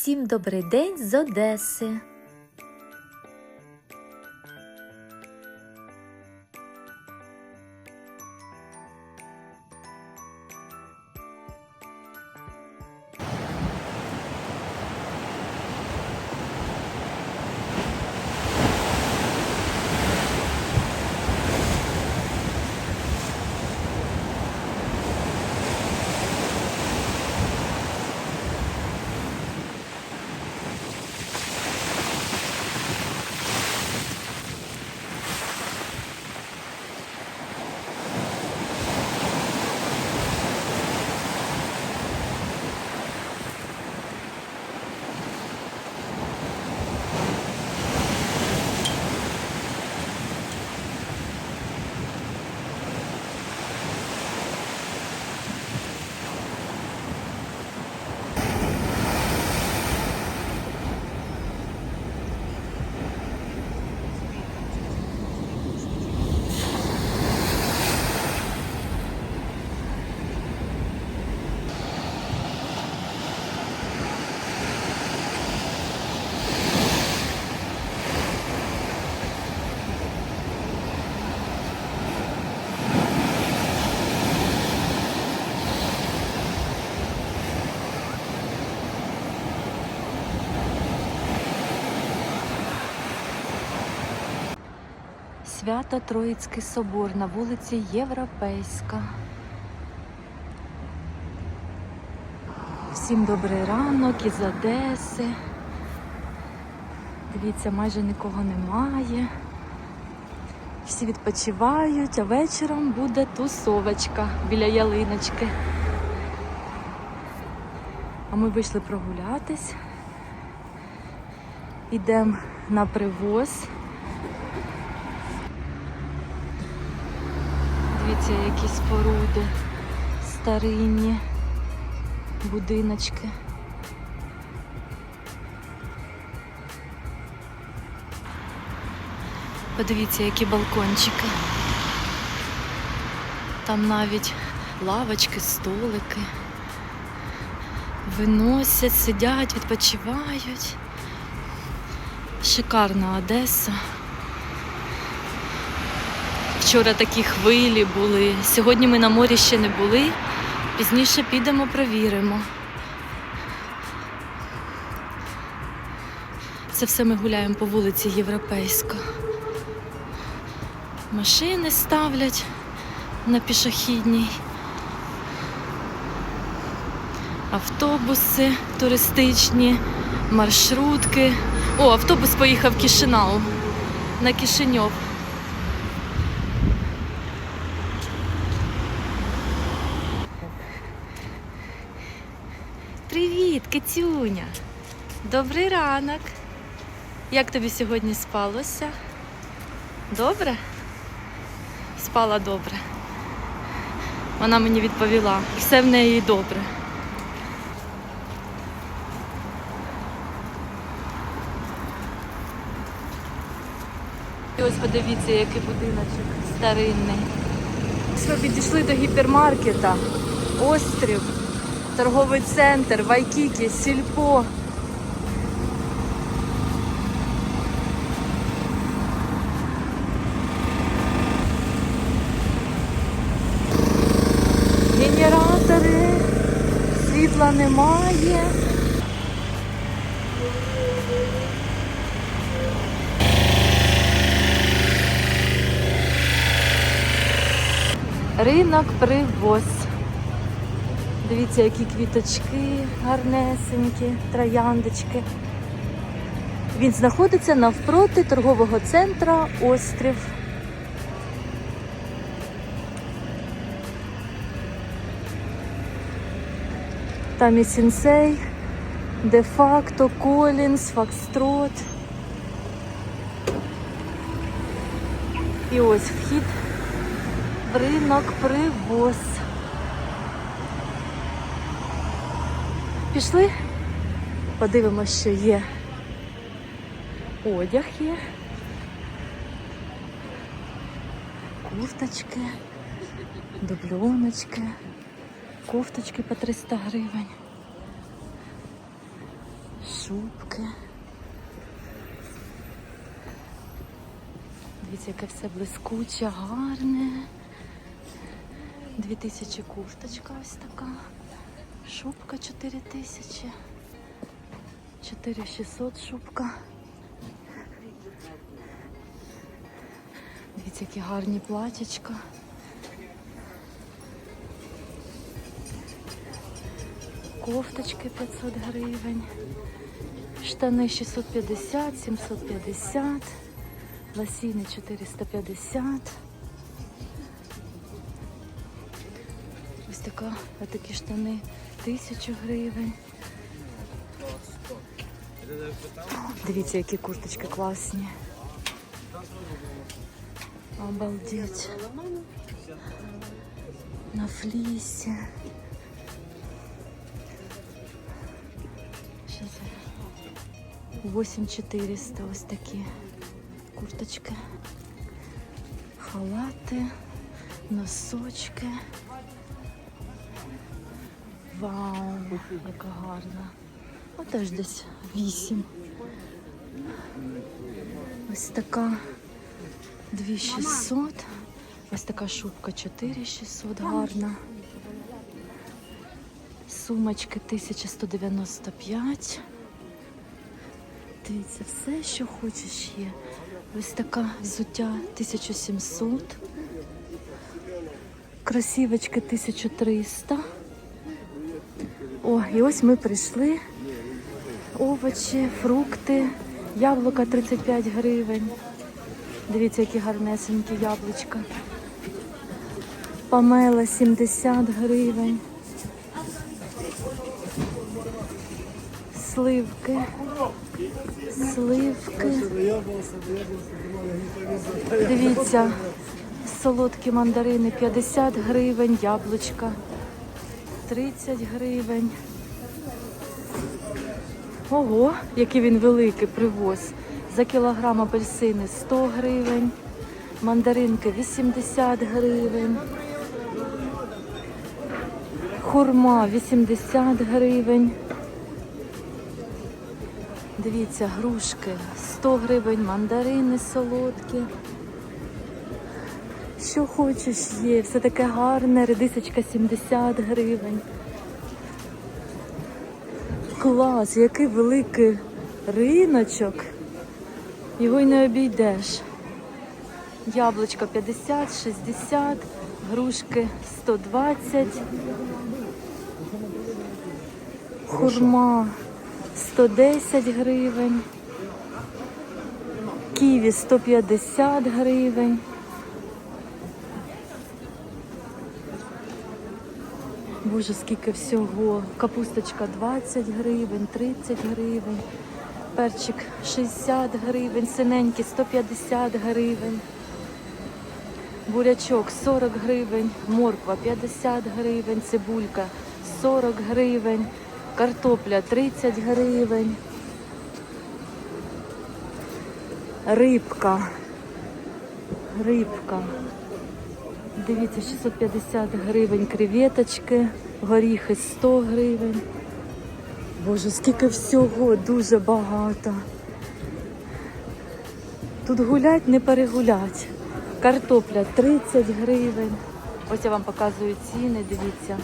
Всім добрий день з Одеси. Свято Троїцький собор на вулиці Європейська. Всім добрий ранок із Одеси. Дивіться, майже нікого немає. Всі відпочивають, а вечором буде тусовочка біля ялиночки. А ми вийшли прогулятись. Ідемо на привоз. Дивіться, які споруди, старинні будиночки. Подивіться, які балкончики. Там навіть лавочки, столики. Виносять, сидять, відпочивають. Шикарна Одеса. Вчора такі хвилі були. Сьогодні ми на морі ще не були. Пізніше підемо, провіримо. Це все ми гуляємо по вулиці Європейська. Машини ставлять на пішохідній. Автобуси туристичні, маршрутки. О, автобус поїхав в Кишинау на Кишиньов. Привіт, Добрий ранок. Як тобі сьогодні спалося? Добре? Спала добре. Вона мені відповіла. Все в неї добре. І ось подивіться, який будиночок старинний. Ми підійшли до гіпермаркета. Острів, торговий центр, Вайкікі, Сільпо. Генератори, світла немає. Ринок привоз. Дивіться, які квіточки гарнесенькі, трояндочки. Він знаходиться навпроти торгового центра Острів. Там і сінсей, де-факто, Колінс, Фокстрот. І ось вхід в ринок привоз. Пішли, подивимося, що є. Одяг є. Курточки, дубльоночки, кофточки по 300 гривень. шубки. Дивіться, яке все блискуче, гарне. Дві тисячі курточка ось така. Шубка 4 тисячі. 4600 шубка. Дивіться, які гарні платячка. Кофточки 500 гривень. Штани 650, 750. Лосіни 450. Така, ось такі штани 1000 гривень. Дивіться, які курточки класні. Обалдеть. На флісі. Що за 8400 ось такі курточки. Халати, носочки. Вау, яка гарна. Отеж десь 8. Ось така 2600. Ось така шубка 4600 гарна. Сумочки 1195. Дивіться, все, що хочеш є. Ось така взуття 1700. Красівочки 1300. І ось ми прийшли. Овочі, фрукти, яблука 35 гривень. Дивіться, які гарнесенькі яблучка. Памела 70 гривень. Сливки. Сливки. Дивіться, солодкі мандарини 50 гривень, яблучка 30 гривень. Ого, який він великий привоз. За кілограм апельсини 100 гривень, мандаринки 80 гривень, хурма 80 гривень. Дивіться, грушки 100 гривень, мандарини солодкі. Що хочеш є, все таке гарне, редисочка 70 гривень. Клас, який великий риночок. Його й не обійдеш. Яблучко 50, 60, грушки 120, хурма 110 гривень, ківі 150 гривень. Боже, скільки всього. Капусточка 20 гривень, 30 гривень, перчик 60 гривень, синенький 150 гривень, бурячок 40 гривень, морква 50 гривень, цибулька 40 гривень, картопля 30 гривень, рибка, рибка. Дивіться, 650 гривень креветочки, горіхи 100 гривень. Боже, скільки всього, дуже багато. Тут гулять, не перегулять. Картопля 30 гривень. Ось я вам показую ціни, дивіться.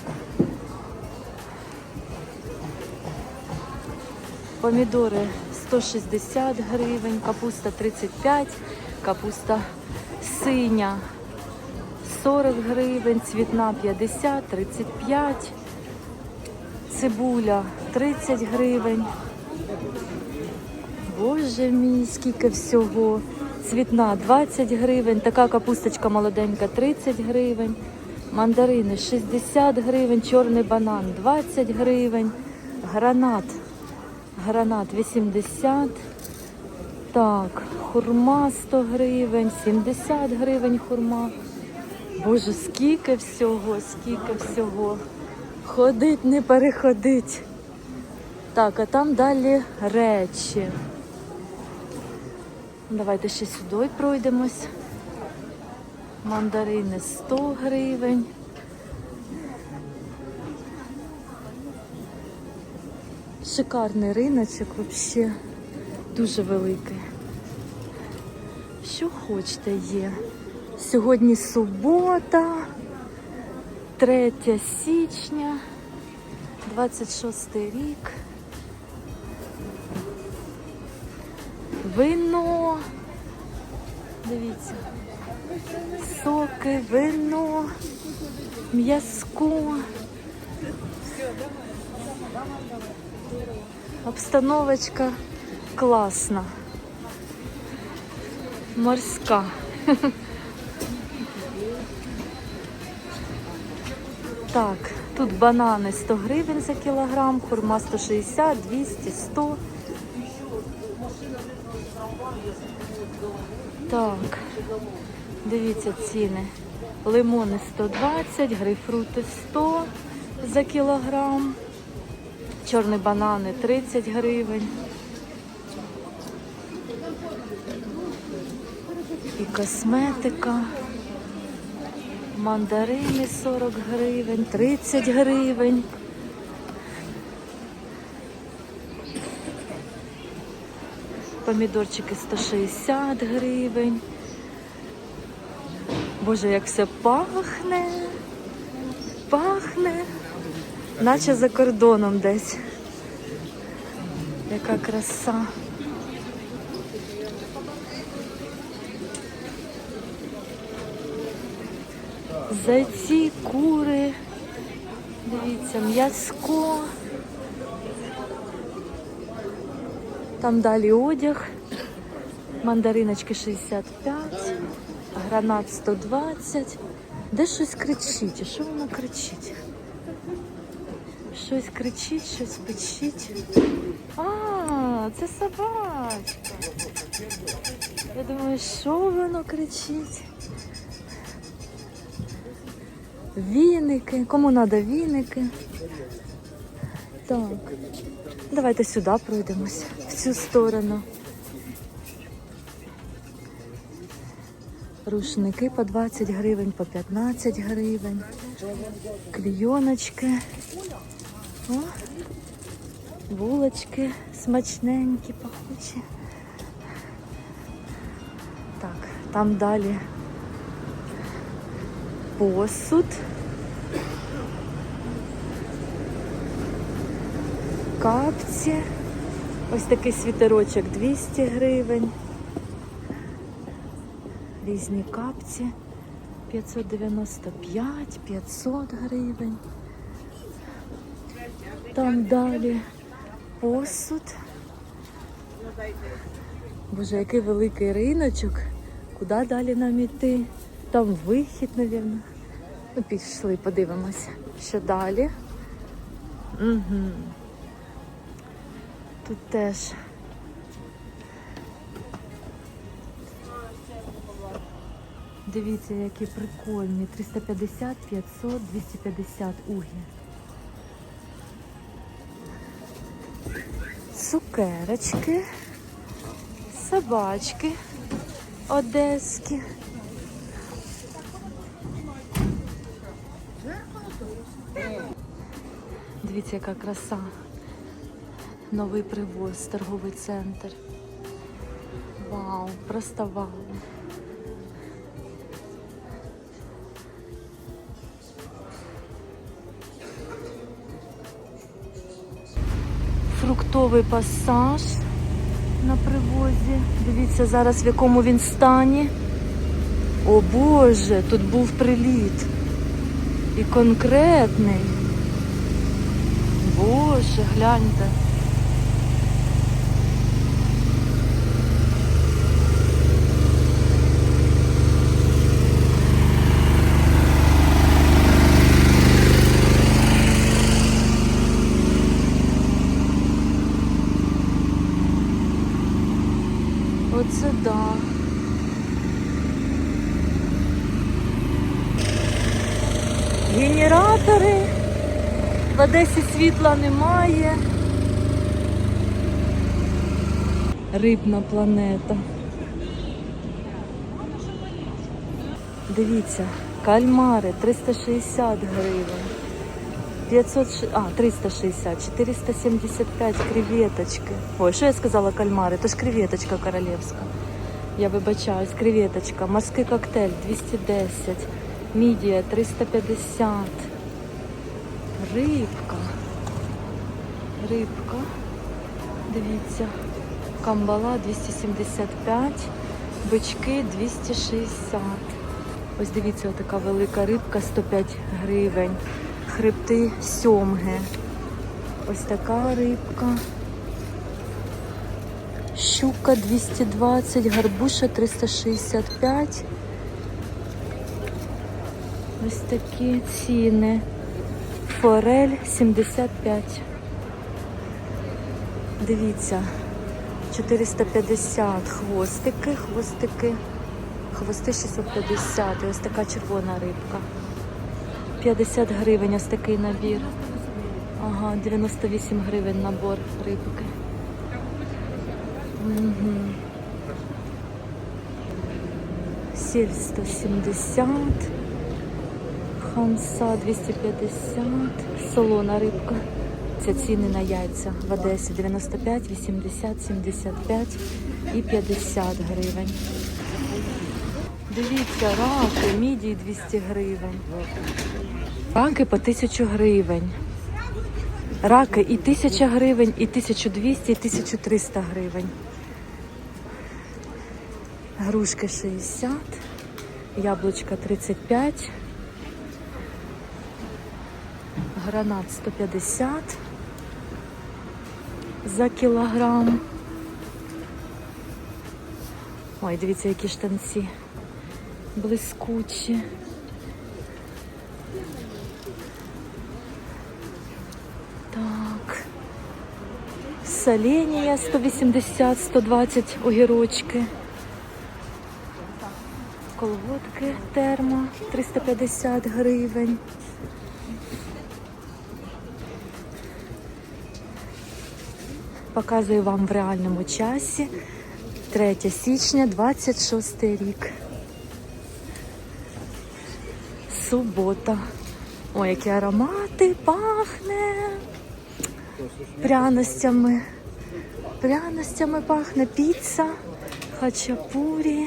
Помідори 160 гривень, капуста 35, капуста синя 40 гривень, цвітна 50, 35, цибуля 30 гривень. Боже мій, скільки всього. Цвітна 20 гривень, така капусточка молоденька 30 гривень, мандарини 60 гривень, чорний банан 20 гривень, гранат, гранат 80. Так, хурма 100 гривень, 70 гривень хурма. Боже, скільки всього, скільки всього. Ходить, не переходить. Так, а там далі речі. Давайте ще сюди пройдемось. Мандарини 100 гривень. Шикарний риночок взагалі. Дуже великий. Що хочете є. Сьогодні субота, 3 січня, 26 рік. Вино. Дивіться. Соки, вино, м'язко. Обстановочка класна. Морська. Так, тут банани 100 гривень за кілограм, хурма 160, 200, 100. Так, дивіться ціни. Лимони 120, грейпфрути 100 за кілограм. Чорні банани 30 гривень. І косметика. Мандарини 40 гривень, 30 гривень. Помідорчики 160 гривень. Боже, як все пахне. Пахне. Наче за кордоном десь. Яка краса. Зайці, кури. Дивіться, м'язко. Там далі одяг. Мандариночки 65, гранат 120. Де щось кричить? Що воно кричить? Щось кричить, щось печить. А, це собачка. Я думаю, що воно кричить? Віники. Кому треба віники? Так. Давайте сюди пройдемось, в цю сторону. Рушники по 20 гривень, по 15 гривень. Клійоночки. О, булочки смачненькі, пахучі. Так, там далі посуд. Капці. Ось такий світерочок 200 гривень. Різні капці 595, 500 гривень. Там далі посуд. Боже, який великий риночок. Куди далі нам іти? Там вихід, мабуть. Ну, пішли, подивимося, що далі. Угу. Тут теж. Дивіться, які прикольні. 350, 500, 250 угі. Цукерочки, собачки одеські. Дивіться, яка краса. Новий привоз, торговий центр. Вау, просто вау. Фруктовий пасаж на привозі. Дивіться зараз в якому він стані. О Боже, тут був приліт. І конкретний. Боже, гляньте. Оце да. Генератори. В Одесі світла немає. Рибна планета. Дивіться, кальмари 360 гривень. 500, а, 360, 475 креветочки. Ой, що я сказала кальмари? То ж креветочка королевська. Я вибачаюсь, креветочка. Морський коктейль 210, мідія 350. Рибка. Рибка. Дивіться. Камбала 275, бички 260. Ось дивіться, така велика рибка 105 гривень. Хребти сьомги. Ось така рибка. Щука 220, гарбуша 365. Ось такі ціни. Форель 75. Дивіться, 450 хвостики, хвостики, хвости 650. І ось така червона рибка. 50 гривень ось такий набір. Ага, 98 гривень набор рибки. Угу. Сіль 170, хамса 250, солона рибка. Це ціни на яйця в Одесі 95, 80, 75 і 50 гривень. Дивіться, раки, мідії 200 гривень. Раки по 1000 гривень. Раки і 1000 гривень, і 1200, і 1300 гривень. Грушки 60, яблучка 35, гранат 150 за кілограм. Ой, дивіться, які штанці блискучі. Так. Соленья 180-120 огірочки. Колготки термо 350 гривень. Показую вам в реальному часі. 3 січня, 26 рік. Субота. Ой, які аромати, пахне пряностями. Пряностями пахне піца, хачапурі.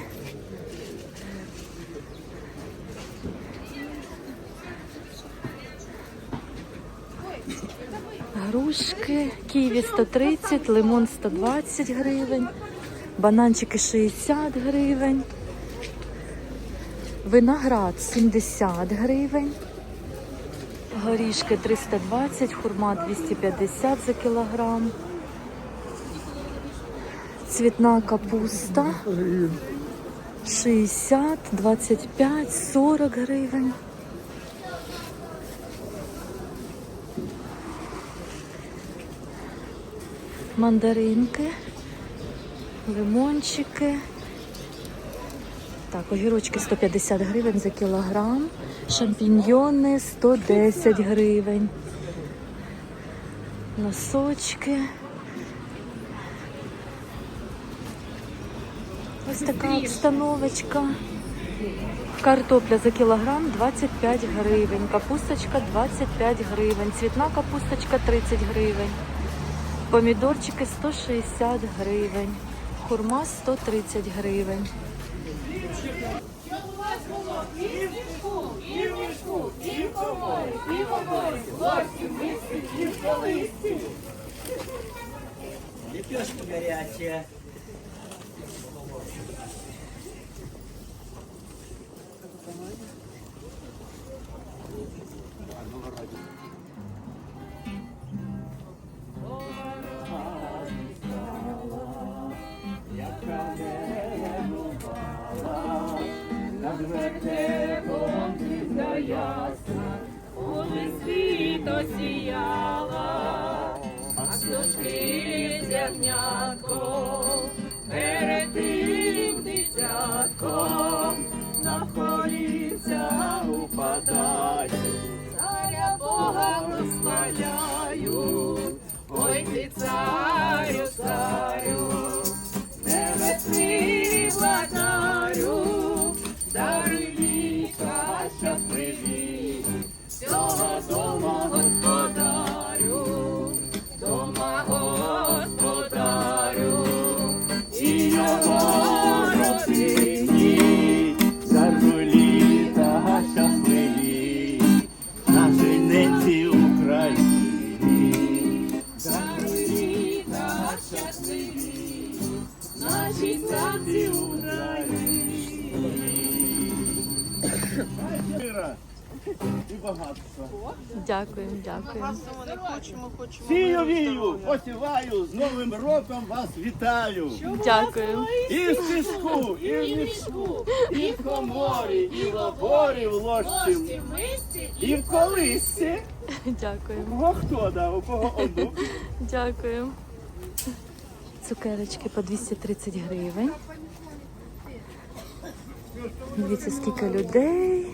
Грушки, ківі 130, лимон 120 гривень, бананчики 60 гривень, виноград 70 гривень, горішки 320, хурма 250 за кілограм, цвітна капуста 60, 25, 40 гривень. Мандаринки, лимончики. Так, огірочки 150 гривень за кілограм, шампіньйони 110 гривень. Носочки. Ось така обстановочка. Картопля за кілограм 25 гривень, капусточка 25 гривень, цвітна капусточка 30 гривень. Помідорчики 160 гривень, хурма 130 гривень. Лепешки горячие. Коли розхваляють, ой ти царю, сонці Мира і багатства. Дякуємо, дякуємо. Сію вію, посіваю, з Новим роком вас вітаю. Дякуємо. І в піску, і в мішку, і в коморі, і в лаборі, в ложці, і в колисці. Дякуємо. Кого хто дав, у кого одну. Дякуємо. Цукерочки по 230 гривень. Дивіться, скільки людей.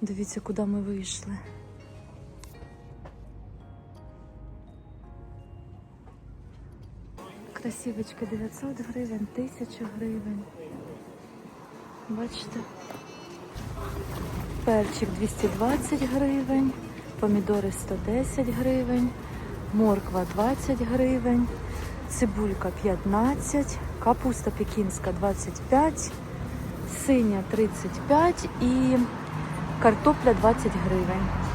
Дивіться, куди ми вийшли. Красивочка 900 гривень, 1000 гривень. Бачите? Перчик 220 гривень, помідори 110 гривень, морква 20 гривень, цибулька 15, капуста пекінська 25, синя 35 і картопля 20 гривень.